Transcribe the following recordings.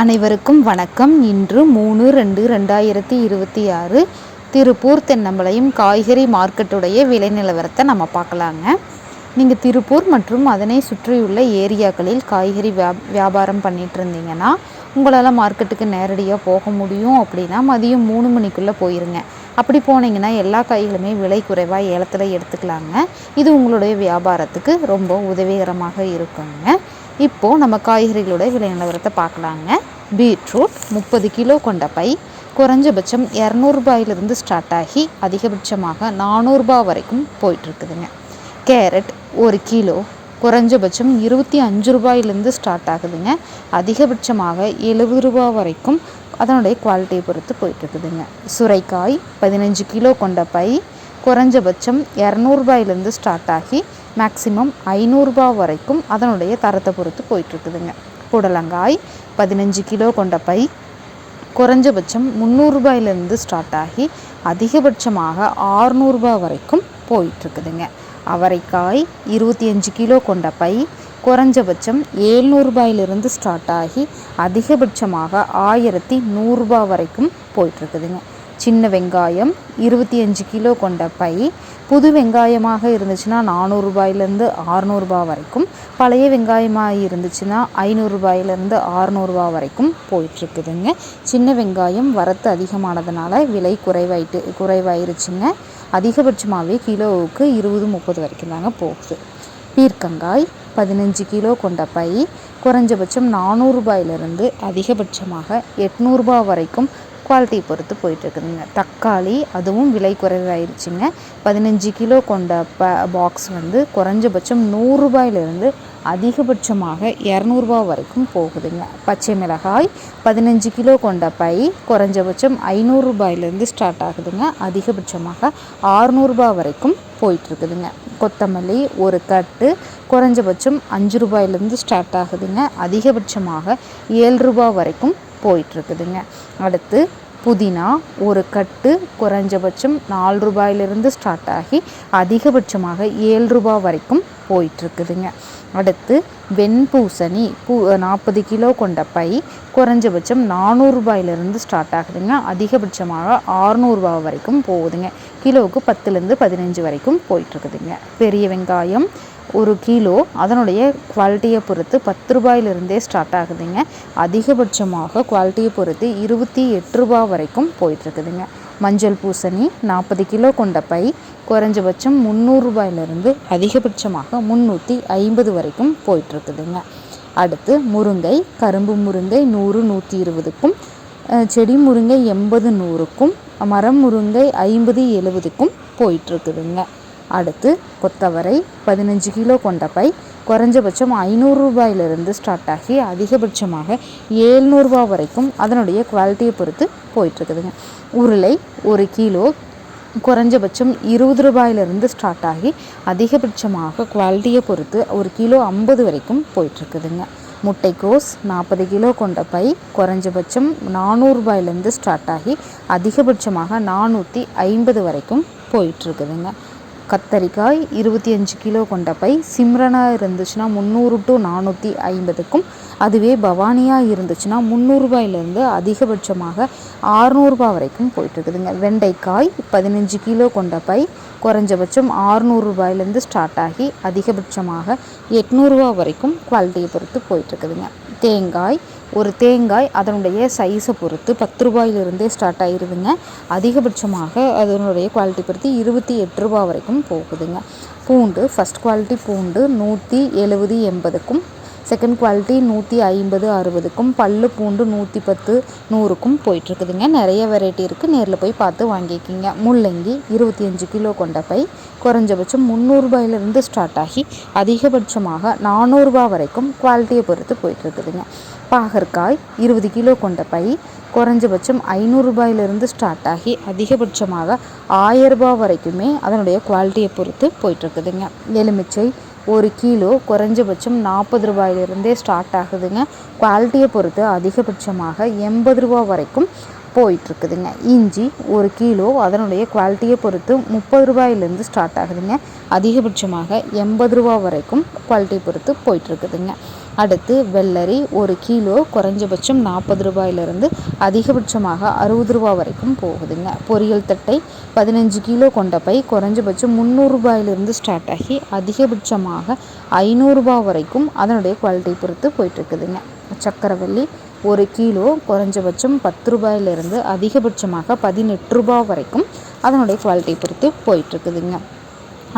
அனைவருக்கும் வணக்கம். இன்று மூணு ரெண்டு ரெண்டாயிரத்தி இருபத்தி ஆறு திருப்பூர் தென்னம்பளையம் காய்கறி மார்க்கெட்டுடைய விலை நிலவரத்தை நம்ம பார்க்கலாங்க. நீங்கள் திருப்பூர் மற்றும் அதனை சுற்றியுள்ள ஏரியாக்களில் காய்கறி வியாபாரம் பண்ணிட்டு இருந்தீங்கன்னா உங்களால் மார்க்கெட்டுக்கு நேரடியாக போக முடியும் அப்படின்னா மதியம் மூணு மணிக்குள்ளே போயிருங்க. அப்படி போனீங்கன்னா எல்லா காய்களுமே விலை குறைவாக ஏலத்தில் எடுத்துக்கலாங்க. இது உங்களுடைய வியாபாரத்துக்கு ரொம்ப உதவிகரமாக இருக்குங்க. இப்போது நம்ம காய்கறிகளோட விலை நிலவரத்தை பார்க்கலாங்க. பீட்ரூட் முப்பது கிலோ கொண்ட பை குறைஞ்சபட்சம் இரநூறுபாயிலிருந்து ஸ்டார்ட் ஆகி அதிகபட்சமாக நானூறுபா வரைக்கும் போயிட்டுருக்குதுங்க. கேரட் ஒரு கிலோ குறைஞ்சபட்சம் இருபத்தி அஞ்சு ரூபாயிலேருந்து ஸ்டார்ட் ஆகுதுங்க. அதிகபட்சமாக எழுபது ரூபா வரைக்கும் அதனுடைய குவாலிட்டியை பொறுத்து போயிட்டுருக்குதுங்க. சுரைக்காய் பதினஞ்சு கிலோ கொண்ட பை குறைஞ்சபட்சம் இரநூறுபாயிலேருந்து ஸ்டார்ட் ஆகி மேக்ஸிமம் ஐநூறுரூபா வரைக்கும் அதனுடைய தரத்தை பொறுத்து போயிட்டுருக்குதுங்க. புடலங்காய் பதினஞ்சு கிலோ கொண்ட பை குறைஞ்சபட்சம் முந்நூறுரூபாயிலேருந்து ஸ்டார்ட் ஆகி அதிகபட்சமாக ஆறுநூறுபா வரைக்கும் போயிட்டுருக்குதுங்க. அவரைக்காய் இருபத்தி அஞ்சு கிலோ கொண்ட பை குறைஞ்சபட்சம் ஏழ்நூறுபாயிலிருந்து ஸ்டார்ட் ஆகி அதிகபட்சமாக ஆயிரத்தி நூறுரூபா வரைக்கும் போயிட்டுருக்குதுங்க. சின்ன வெங்காயம் இருபத்தி அஞ்சு கிலோ கொண்ட பை. புது வெங்காயமாக இருந்துச்சுன்னா நானூறுரூபாயிலேருந்து ஆறுநூறுபா வரைக்கும். பழைய வெங்காயமாக இருந்துச்சுன்னா ஐநூறுரூபாயிலேருந்து ஆறுநூறுபா வரைக்கும் போயிட்டுருக்குதுங்க. சின்ன வெங்காயம் வரத்து அதிகமானதுனால விலை குறைவாயிட்டு குறைவாயிருச்சுங்க. அதிகபட்சமாகவே கிலோவுக்கு இருபது முப்பது வரைக்கும் தாங்க போகுது. பீர்க்கங்காய் பதினஞ்சு கிலோ கொண்ட பை. குறைஞ்சபட்சம் நானூறுரூபாயிலிருந்து அதிகபட்சமாக எட்நூறுபா வரைக்கும் குவாலிட்டி பொறுத்து போயிட்டுருக்குதுங்க. தக்காளி அதுவும் விலை குறைவாயிருச்சுங்க. பதினஞ்சு கிலோ கொண்ட ப பாக்ஸ் வந்து குறைஞ்சபட்சம் நூறுரூபாயிலிருந்து அதிகபட்சமாக இரநூறுபா வரைக்கும் போகுதுங்க. பச்சை மிளகாய் பதினஞ்சு கிலோ கொண்ட பை குறைஞ்சபட்சம் ஐநூறுரூபாயிலேருந்து ஸ்டார்ட் ஆகுதுங்க. அதிகபட்சமாக ஆறுநூறுபா வரைக்கும் போயிட்டுருக்குதுங்க. கொத்தமல்லி ஒரு கட்டு குறைஞ்சபட்சம் அஞ்சு ரூபாயிலேருந்து ஸ்டார்ட் ஆகுதுங்க. அதிகபட்சமாக ஏழு ரூபா வரைக்கும் போயிட்டுருக்குதுங்க. அடுத்து புதினா ஒரு கட்டு குறைஞ்சபட்சம் நாலு ரூபாயிலிருந்து ஸ்டார்ட் ஆகி அதிகபட்சமாக ஏழு ரூபாய் வரைக்கும் போயிட்டுருக்குதுங்க. அடுத்து வெண்பூசணி பூ நாற்பது கிலோ கொண்ட பை குறைஞ்சபட்சம் நானூறுரூபாயிலிருந்து ஸ்டார்ட் ஆகுதுங்க. அதிகபட்சமாக ஆறுநூறுபா வரைக்கும் போகுதுங்க. கிலோவுக்கு பத்துலேருந்து பதினஞ்சு வரைக்கும் போயிட்டுருக்குதுங்க. பெரிய வெங்காயம் ஒரு கிலோ அதனுடைய குவாலிட்டியை பொறுத்து பத்து ரூபாயிலிருந்தே ஸ்டார்ட் ஆகுதுங்க. அதிகபட்சமாக குவாலிட்டியை பொறுத்து இருபத்தி எட்டு ரூபா வரைக்கும் போயிட்டுருக்குதுங்க. மஞ்சள் பூசணி நாற்பது கிலோ கொண்ட பை குறைஞ்சபட்சம் முந்நூறுரூபாயிலிருந்து அதிகபட்சமாக முந்நூற்றி ஐம்பது வரைக்கும் போயிட்டுருக்குதுங்க. அடுத்து முருங்கை கரும்பு முருங்கை நூறு நூற்றி இருபதுக்கும் செடி முருங்கை எண்பது நூறுக்கும் மரம் முருங்கை ஐம்பது எழுபதுக்கும் போயிட்டுருக்குதுங்க. அடுத்து கொத்தவரை பதினஞ்சு கிலோ கொண்ட பை குறைஞ்சபட்சம் ஐநூறு ரூபாயிலிருந்து ஸ்டார்ட் ஆகி அதிகபட்சமாக ஏழ்நூறுபா வரைக்கும் அதனுடைய குவாலிட்டியை பொறுத்து போயிட்டுருக்குதுங்க. உருளை ஒரு கிலோ குறைஞ்சபட்சம் இருபது ரூபாயிலிருந்து ஸ்டார்ட் ஆகி அதிகபட்சமாக குவாலிட்டியை பொறுத்து ஒரு கிலோ ஐம்பது வரைக்கும் போயிட்டுருக்குதுங்க. முட்டைக்கோஸ் நாற்பது கிலோ கொண்ட பை குறைஞ்சபட்சம் நானூறுரூபாயிலேருந்து ஸ்டார்ட் ஆகி அதிகபட்சமாக நானூற்றி ஐம்பது வரைக்கும் போயிட்டுருக்குதுங்க. கத்தரிக்காய் இருபத்தி அஞ்சு கிலோ கொண்ட பை சிம்ரனாக இருந்துச்சுன்னா முந்நூறு டு நானூற்றி ஐம்பதுக்கும் அதுவே பவானியாக இருந்துச்சுன்னா முந்நூறுபாயிலேருந்து அதிகபட்சமாக ஆறுநூறுபா வரைக்கும் போயிட்டுருக்குதுங்க. வெண்டைக்காய் பதினஞ்சு கிலோ கொண்ட பை குறைஞ்சபட்சம் ஆறுநூறுபாயிலேருந்து ஸ்டார்ட் ஆகி அதிகபட்சமாக எட்நூறுபா வரைக்கும் குவாலிட்டியை பொறுத்து போயிட்டுருக்குதுங்க. தேங்காய் ஒரு தேங்காய் அதனுடைய சைஸை பொறுத்து பத்து ரூபாயிலிருந்தே ஸ்டார்ட் ஆகிருதுங்க அதிகபட்சமாக அதனுடைய குவாலிட்டி பொறுத்து இருபத்தி எட்டு ரூபா வரைக்கும் போகுதுங்க. பூண்டு ஃபஸ்ட் குவாலிட்டி பூண்டு நூற்றி எழுபது எண்பதுக்கும் செகண்ட் குவாலிட்டி நூற்றி ஐம்பது அறுபதுக்கும் பல்லு பூண்டு நூற்றி பத்து நூறுக்கும் போயிட்டுருக்குதுங்க. நிறைய வெரைட்டி இருக்குது நேரில் போய் பார்த்து வாங்கிக்கிங்க. முள்ளங்கி இருபத்தி அஞ்சு கிலோ கொண்ட பை. குறைஞ்சபட்சம் முந்நூறுபாயிலிருந்து ஸ்டார்ட் ஆகி அதிகபட்சமாக நானூறுரூபா வரைக்கும் குவாலிட்டியை பொறுத்து போயிட்டுருக்குதுங்க. பாகற்காய் இருபது கிலோ கொண்ட பை. குறைஞ்சபட்சம் ஐநூறுரூபாயிலிருந்து ஸ்டார்ட் ஆகி அதிகபட்சமாக ஆயரூபா வரைக்குமே அதனுடைய குவாலிட்டியை பொறுத்து போயிட்டுருக்குதுங்க. எலுமிச்சை ஒரு கிலோ குறைஞ்சபட்சம் நாற்பது ரூபாயிலிருந்தே ஸ்டார்ட் ஆகுதுங்க. குவாலிட்டியை பொறுத்து அதிகபட்சமாக எண்பது ரூபா வரைக்கும் போயிட்டுருக்குதுங்க. இஞ்சி ஒரு கிலோ அதனுடைய குவாலிட்டியை பொறுத்து முப்பது ரூபாயிலேருந்து ஸ்டார்ட் ஆகுதுங்க. அதிகபட்சமாக எண்பது ரூபா வரைக்கும் குவாலிட்டியை பொறுத்து போயிட்டுருக்குதுங்க. அடுத்து வெள்ளரி ஒரு கிலோ குறைஞ்சபட்சம் நாற்பது ரூபாயிலிருந்து அதிகபட்சமாக அறுபது ரூபா வரைக்கும் போகுதுங்க. பொரியல் தட்டை பதினஞ்சு கிலோ கொண்ட பை குறைஞ்சபட்சம் முந்நூறுரூபாயிலிருந்து ஸ்டார்ட் ஆகி அதிகபட்சமாக ஐநூறுரூபா வரைக்கும் அதனுடைய குவாலிட்டி பொறுத்து போயிட்டுருக்குதுங்க. சக்கரவள்ளி ஒரு கிலோ குறைஞ்சபட்சம் பத்து ரூபாயிலிருந்து அதிகபட்சமாக பதினெட்டு ரூபா வரைக்கும் அதனுடைய குவாலிட்டி பொறுத்து போயிட்டுருக்குதுங்க.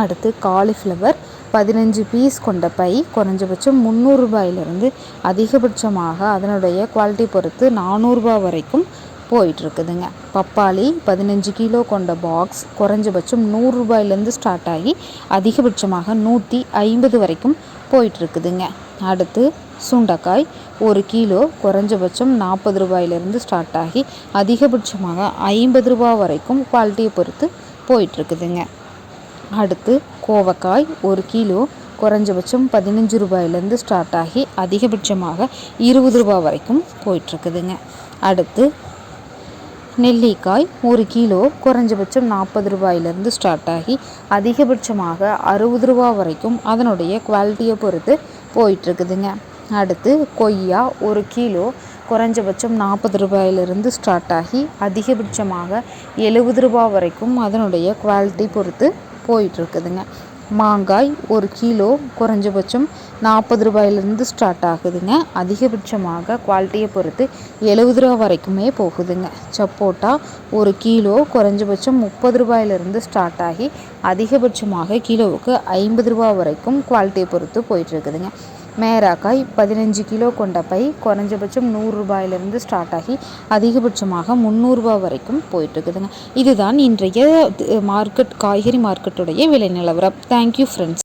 அடுத்து காலிஃப்ளவர் பதினஞ்சு பீஸ் கொண்ட பை குறைஞ்சபட்சம் முந்நூறுரூபாயிலிருந்து அதிகபட்சமாக அதனுடைய குவாலிட்டி பொறுத்து நானூறுரூபா வரைக்கும் போயிட்டுருக்குதுங்க. பப்பாளி பதினஞ்சு கிலோ கொண்ட பாக்ஸ் குறைஞ்சபட்சம் நூறுரூபாயிலேருந்து ஸ்டார்ட் ஆகி அதிகபட்சமாக நூற்றி ஐம்பது வரைக்கும் போயிட்டுருக்குதுங்க. அடுத்து சுண்டக்காய் ஒரு கிலோ குறைஞ்சபட்சம் நாற்பது ரூபாயிலிருந்து ஸ்டார்ட் ஆகி அதிகபட்சமாக ஐம்பது ரூபா வரைக்கும் குவாலிட்டியை பொறுத்து போயிட்டுருக்குதுங்க. அடுத்து கோவக்காய் ஒரு கிலோ குறைஞ்சபட்சம் பதினஞ்சு ரூபாயிலேருந்து ஸ்டார்ட் ஆகி அதிகபட்சமாக இருபது ரூபா வரைக்கும் போயிட்டுருக்குதுங்க. அடுத்து நெல்லிக்காய் ஒரு கிலோ குறைஞ்சபட்சம் நாற்பது ரூபாயிலேருந்து ஸ்டார்ட் ஆகி அதிகபட்சமாக அறுபது ரூபா வரைக்கும் அதனுடைய குவாலிட்டியை பொறுத்து போயிட்டுருக்குதுங்க. அடுத்து கொய்யா ஒரு கிலோ குறைஞ்சபட்சம் நாற்பது ரூபாயிலிருந்து ஸ்டார்ட் ஆகி அதிகபட்சமாக எழுபது ரூபா வரைக்கும் அதனுடைய குவாலிட்டி பொறுத்து போயிட்டுருக்குதுங்க. மாங்காய் ஒரு கிலோ குறைஞ்சபட்சம் நாற்பது ரூபாயிலேருந்து ஸ்டார்ட் ஆகுதுங்க. அதிகபட்சமாக குவாலிட்டியை பொறுத்து எழுபது ரூபா வரைக்குமே போகுதுங்க. சப்போட்டா ஒரு கிலோ குறைஞ்சபட்சம் முப்பது ரூபாயிலிருந்து ஸ்டார்ட் ஆகி அதிகபட்சமாக கிலோவுக்கு ஐம்பது ரூபா வரைக்கும் குவாலிட்டியை பொறுத்து போயிட்டுருக்குதுங்க. மேராக்காய் பதினஞ்சு கிலோ கொண்ட பை குறைஞ்சபட்சம் நூறுரூபாயிலிருந்து ஸ்டார்ட் ஆகி அதிகபட்சமாக முந்நூறுரூபா வரைக்கும் போயிட்டுருக்குதுங்க. இதுதான் இன்றைய மார்க்கெட் காய்கறி மார்க்கெட்டுடைய விலை நிலவரம். Thank you friends